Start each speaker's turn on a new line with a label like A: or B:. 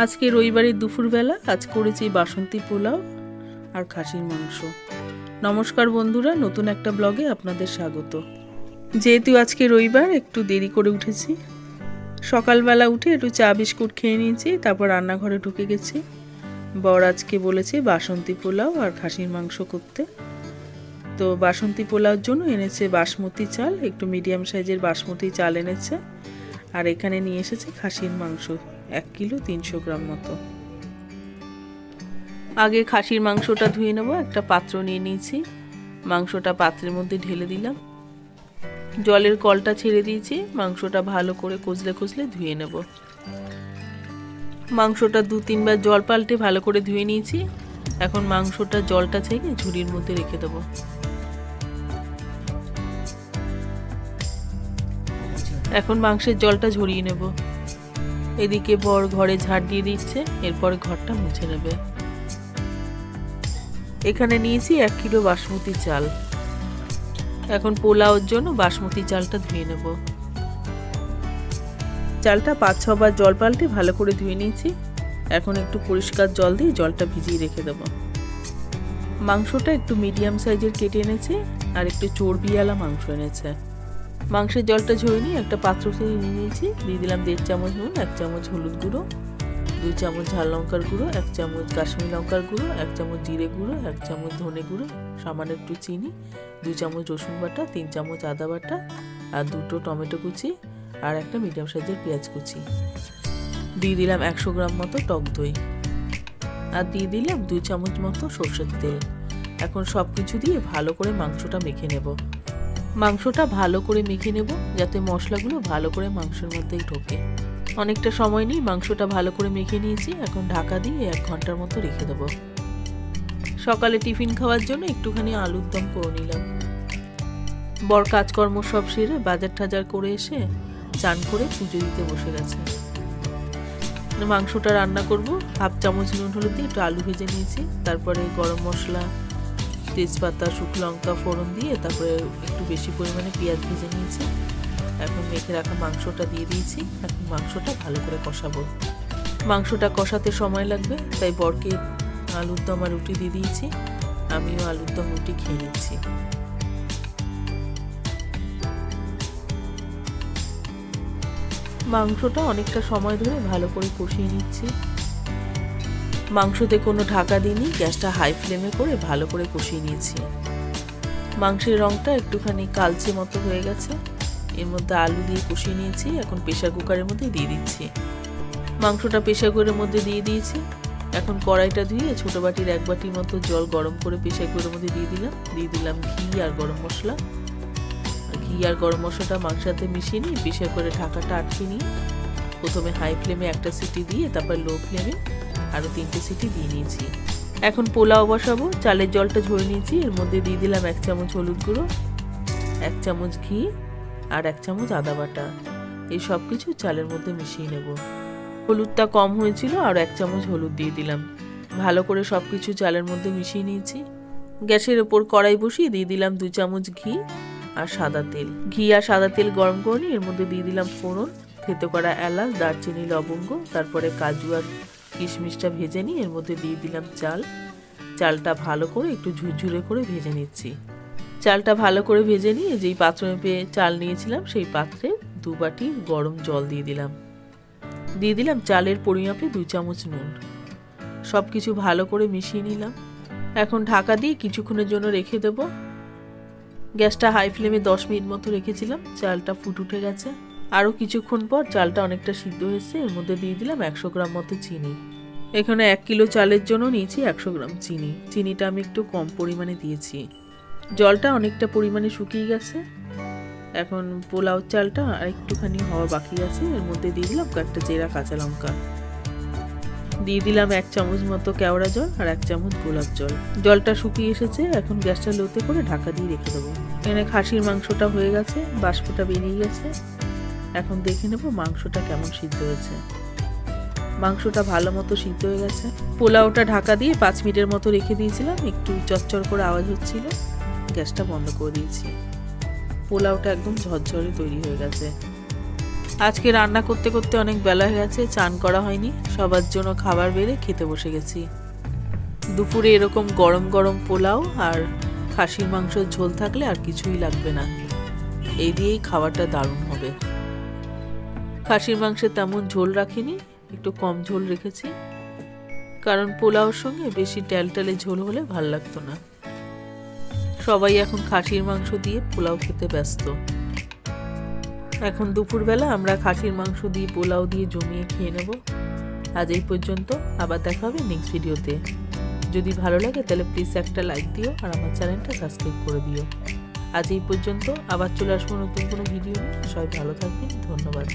A: আজকে রবিবারের দুপুরবেলা আজ করেছি বাসন্তী পোলাও আর খাসির মাংস। নমস্কার বন্ধুরা, নতুন একটা ব্লগে আপনাদের স্বাগত। যেহেতু আজকে রবিবার, একটু দেরি করে উঠেছি। সকালবেলা উঠে একটু চা বিস্কুট খেয়ে নিয়েছি, তারপর রান্নাঘরে ঢুকে গেছি। বর আজকে বলেছে বাসন্তী পোলাও আর খাসির মাংস করতে। তো বাসন্তী পোলাওর জন্য এনেছে বাসমতি চাল, একটু মিডিয়াম সাইজের বাসমতি চাল এনেছে। আর এখানে নিয়ে এসেছে খাসির মাংস। এক কিলো তিনশো গ্রাম মতো। আগে খাসির মাংসটা ধুয়ে নেব, একটা পাত্র নিয়ে নিয়েছি। মাংসটা পাত্রের মধ্যে ঢেলে দিলাম। জলের কলটা ছেড়ে দিয়েছি, মাংসটা ভালো করে কচলে কচলে ধুয়ে নেব। মাংসটা দু তিনবার জল পাল্টে ভালো করে ধুয়ে নিয়েছি। এখন মাংসটা জলটা ছেঁকে ঝুড়ির মধ্যে রেখে দেবো। এখন মাংসের জলটা ঝরিয়ে নেব। এদিকে বর ঘরে ঝাড় দিয়ে দিচ্ছে, এরপরে ঘরটা মুছে নেবে। এখানে নিয়েছি এক কিলো বাসমতি চাল। এখন পোলাওর জন্য বাসমতি চালটা ধুয়ে নেব। চালটা পাঁচ ছবার জল পাল্টে ভালো করে ধুয়ে নিয়েছি। এখন একটু পরিষ্কার জল দিয়ে জলটা ভিজিয়ে রেখে দেবো। মাংসটা একটু মিডিয়াম সাইজের কেটে এনেছে, আর একটু চর্বিওয়ালা মাংস এনেছে। মাংসের জলটা ঝরে নিয়ে একটা পাত্র নিয়ে নিয়েছি। দিয়ে দিলাম দেড় চামচ নুন, এক চামচ হলুদ গুঁড়ো, দুই চামচ ঝাল লঙ্কার গুঁড়ো, এক চামচ কাশ্মীর লঙ্কার গুঁড়ো, এক চামচ জিরে গুঁড়ো, এক চামচ ধনে গুঁড়ো, সামান্য একটু চিনি, দুই চামচ রসুন বাটা, তিন চামচ আদা বাটা আর দুটো টমেটো কুচি আর একটা মিডিয়াম সাইজের পেঁয়াজ কুচি। দিয়ে দিলাম একশো গ্রাম মতো টক দই আর দিয়ে দিলাম দুই চামচ মতো সর্ষের তেল। এখন সব কিছু দিয়ে ভালো করে মাংসটা মেখে নেব। মাংসটা ভালো করে মেখে নেব যাতে মশলাগুলো ভালো করে মাংসের মধ্যে ঢোকে। অনেকটা সময় নিয়ে মাংসটা ভালো করে মেখে নিয়েছি, এখন ঢাকা দিয়ে এক ঘণ্টার মতো রেখে দেবো। সকালে টিফিন খাওয়ার জন্য একটুখানি আলুর দম করে নিলাম। বর কাজকর্ম সব সেরে বাজার টাজার করে এসে চান করে পুজো দিতে বসে গেছে। মাংসটা রান্না করব, হাফ চামচ নুন হলুদ দিয়ে একটু আলু ভেজে নিয়েছি, তারপরে গরম মশলা তেজপাতা, শুকনো লঙ্কা ফোড়ন দিয়ে তারপরে একটু বেশি পরিমাণে পেঁয়াজ ভেজে নিয়েছি। এখন মেখে রাখা মাংসটা দিয়ে দিয়েছি। এখন মাংসটা ভালো করে কষাবো। মাংসটা কষাতে সময় লাগবে, তাই বরকে আলুর দম আর রুটি দিয়ে দিয়েছি। আমিও আলুর দম, রুটি খেয়ে নিচ্ছি। মাংসটা অনেকটা সময় ধরে ভালো করে কষিয়ে নিচ্ছি। মাংসতে কোনো ঢাকা দিইনি, গ্যাসটা হাই ফ্লেমে করে ভালো করে কষিয়ে নিয়েছি। মাংসের রঙটা একটুখানি কালচে মতো হয়ে গেছে। এর মধ্যে আলু দিয়ে কষিয়ে নিয়েছি, এখন প্রেশার কুকারের মধ্যে দিয়ে দিচ্ছি। মাংসটা প্রেশার কুকারের মধ্যে দিয়ে দিয়েছি। এখন কড়াইটা ধুয়ে ছোটো বাটির এক বাটির মতো জল গরম করে প্রেশার কুকারের মধ্যে দিয়ে দিলাম। দিয়ে দিলাম ঘি আর গরম মশলা। ঘি আর গরম মশলাটা মাংসাতে মিশিয়ে নিয়ে প্রেশার করে ঢাকাটা আটকে নিয়ে প্রথমে হাই ফ্লেমে একটা সিটি দিয়ে তারপর লো ফ্লেমে আরও তিনটে সিটি দিয়ে নিয়েছি। এখন পোলাও বসাবো, চালের জলটা ঝরে নিয়েছি, এর মধ্যে দিয়ে দিলাম এক চামচ হলুদ গুঁড়ো, এক চামচ ঘি আর এক চামচ আদা বাটা। এই সব কিছু চালের মধ্যে মিশিয়ে নেব। হলুদটা কম হয়েছিল, আর এক চামচ হলুদ দিয়ে দিলাম। ভালো করে সব কিছু চালের মধ্যে মিশিয়ে নিয়েছি। গ্যাসের ওপর কড়াই বসিয়ে দিয়ে দিলাম দু চামচ ঘি আর সাদা তেল। ঘি আর সাদা তেল গরম করে নিয়ে এর মধ্যে দিয়ে দিলাম ফোড়ন, থেতো করা এলাচ, দারচিনি, লবঙ্গ, তারপরে কাজু আর কিশমিশটা ভেজে নিয়ে এর মধ্যে দিয়ে দিলাম চাল। চালটা ভালো করে একটু ঝুরঝুরে করে ভেজে নিচ্ছি। চালটা ভালো করে ভেজে নিয়ে যেই পাত্র চাল নিয়েছিলাম, সেই পাত্রে দু বাটি গরম জল দিয়ে দিলাম। দিয়ে দিলাম চালের পরিমাপে দুই চামচ নুন। সব কিছু ভালো করে মিশিয়ে নিলাম। এখন ঢাকা দিয়ে কিছুক্ষণের জন্য রেখে দেব। গ্যাসটা হাই ফ্লেমে দশ মিনিট মতো রেখেছিলাম, চালটা ফুট উঠে গেছে। আরও কিছুক্ষণ পর চালটা অনেকটা সিদ্ধ হয়েছে। এর মধ্যে দিয়ে দিলাম একশো গ্রাম মতো চিনি। এখানে এক কিলো চালের জন্য নিয়েছি একশো গ্রাম চিনি। চিনিটা আমি একটু কম পরিমাণে দিয়েছি। জলটা অনেকটা পরিমাণে শুকিয়ে গেছে। এখন পোলাও চালটা আর একটুখানি হওয়া বাকি আছে। এর মধ্যে দিয়ে দিলাম কয়েকটা জেরা কাঁচা লঙ্কা। দিয়ে দিলাম এক চামচ মতো কেওড়া জল আর এক চামচ গোলাপ জল। জলটা শুকিয়ে এসেছে। এখন গ্যাসটা লোতে করে ঢাকা দিয়ে রেখে দেবো। এখানে খাসির মাংসটা হয়ে গেছে। বাষ্পটা বেরিয়ে গেছে। এখন দেখে নেব মাংসটা কেমন সিদ্ধ হয়েছে। মাংসটা ভালো মতো সিদ্ধ হয়ে গেছে। পোলাওটা ঢাকা দিয়ে পাঁচ মিনিটের মতো রেখে দিয়েছিলাম। একটু চচ্চর করে আওয়াজ হচ্ছিল। গ্যাসটা বন্ধ করে দিয়েছি। পোলাওটা একদম ঝরঝরে তৈরি হয়ে গেছে। আজকে রান্না করতে করতে অনেক বেলা হয়ে গেছে, চান করা হয়নি। সবার জন্য খাবার বেড়ে খেতে বসে গেছি। দুপুরে এরকম গরম গরম পোলাও আর খাসির মাংসের ঝোল থাকলে আর কিছুই লাগবে না। এই দিয়েই খাবারটা দারুণ হবে। খাসির মাংসে তেমন ঝোল রাখিনি, একটু কম ঝোল রেখেছি। কারণ পোলাওর সঙ্গে বেশি ট্যালটালে ঝোল হলে ভালো লাগতো না। সবাই এখন খাসির মাংস দিয়ে পোলাও খেতে ব্যস্ত। এখন দুপুরবেলা আমরা খাসির মাংস দিয়ে পোলাও দিয়ে জমিয়ে খেয়ে নেব। আজ এই পর্যন্ত, আবার দেখা হবে নেক্সট ভিডিওতে যদি ভালো লাগে তাহলে প্লিজ একটা লাইক দিও আর আমার চ্যানেলটা সাবস্ক্রাইব করে দিও। আজ এই পর্যন্ত, আবার চলে আসব নতুন কোনো ভিডিও নিয়ে। সবাই ভালো থাকবেন, ধন্যবাদ।